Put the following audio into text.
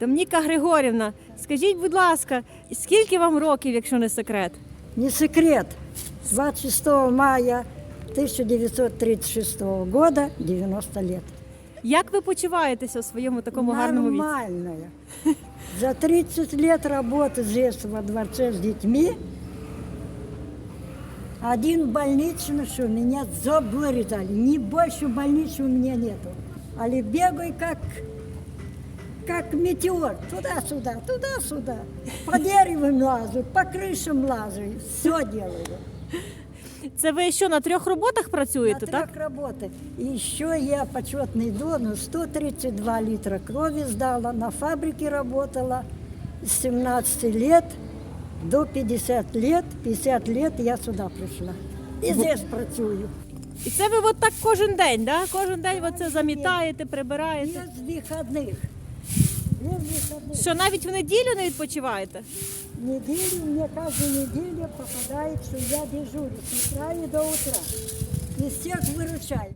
Домніка Григорівна, скажіть, будь ласка, скільки вам років, якщо не секрет? Не секрет. 26 мая 1936 года 90 лет. Як ви почуваєтеся у своєму такому гарному віці? Нормальная. За 30 лет работы здесь, во дворце с детьми, один больничный, что меня зуб вырезали. Не больше больницы у меня нету. Але бегаю как, как метеор. Туда-сюда, туда-сюда. По деревам лазаю, по крышам лазаю. Все делаю. Це ви що на трьох роботах працюєте, На так? трех работы. И еще я почетный донор. 132 литра крови сдала. На фабрике работала с 17 лет до 50 лет. 50 лет я сюда пришла. И здесь працюю. І це ви от так кожен день, да? Кожен день ви це замітаєте, прибираєте. Без выходных. Без выходных. Що навіть в неділю не відпочиваєте? Неделю, мне каждую неделю попадает, что я дежурю с утра и до утра. И всех выручаю.